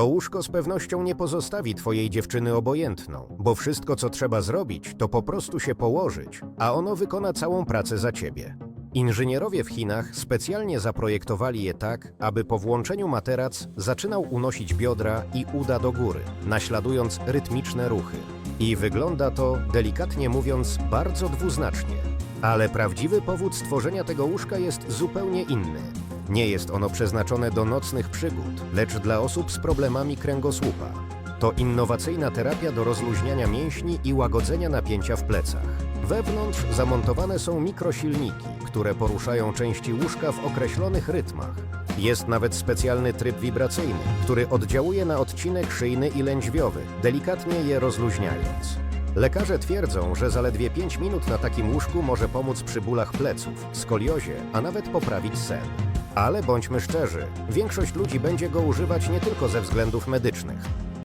To łóżko z pewnością nie pozostawi twojej dziewczyny obojętną, bo wszystko co trzeba zrobić, to po prostu się położyć, a ono wykona całą pracę za ciebie. Inżynierowie w Chinach specjalnie zaprojektowali je tak, aby po włączeniu materac zaczynał unosić biodra i uda do góry, naśladując rytmiczne ruchy. I wygląda to, delikatnie mówiąc, bardzo dwuznacznie. Ale prawdziwy powód stworzenia tego łóżka jest zupełnie inny. Nie jest ono przeznaczone do nocnych przygód, lecz dla osób z problemami kręgosłupa. To innowacyjna terapia do rozluźniania mięśni i łagodzenia napięcia w plecach. Wewnątrz zamontowane są mikrosilniki, które poruszają części łóżka w określonych rytmach. Jest nawet specjalny tryb wibracyjny, który oddziałuje na odcinek szyjny i lędźwiowy, delikatnie je rozluźniając. Lekarze twierdzą, że zaledwie 5 minut na takim łóżku może pomóc przy bólach pleców, skoliozie, a nawet poprawić sen. Ale bądźmy szczerzy, większość ludzi będzie go używać nie tylko ze względów medycznych.